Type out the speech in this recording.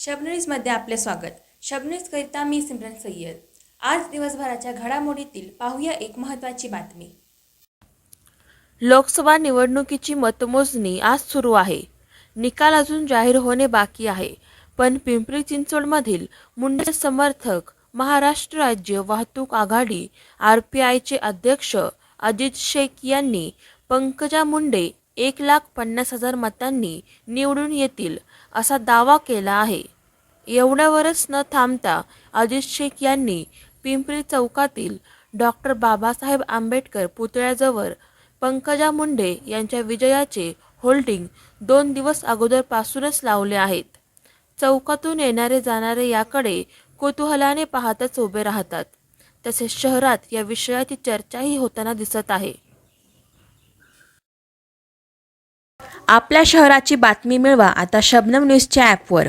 शबनीजमध्ये आपले स्वागत. शबनीज न्यूजकरिता मी सिमरन सय्यद. आज दिवसभराच्या घडामोडीतील पाहूया एक महत्त्वाची बातमी. लोकसभा निवडणुकीची मतमोजणी आज सुरू आहे. निकाल अजून जाहीर होणे बाकी आहे. पण पिंपरी चिंचवडमधील मुंडे समर्थक महाराष्ट्र राज्य वाहतूक आघाडी आर पी आयचे अध्यक्ष अजित शेख यांनी पंकजा मुंडे एक लाख पन्नास हजार मतांनी निवडून येतील असा दावा केला आहे. एवढ्यावरच न थांबता अजित शेख यांनी पिंपरी चौकातील डॉक्टर बाबासाहेब आंबेडकर पुतळ्याजवळ पंकजा मुंडे यांच्या विजयाचे होल्डिंग दोन दिवस अगोदरपासूनच लावले आहेत. चौकातून येणारे जाणारे याकडे कुतूहलाने पाहतच उभे राहतात. तसेच शहरात या विषयाची चर्चाही होताना दिसत आहे. आपल्या शहराची बातमी मिळवा आता शबनम न्यूजच्या ॲपवर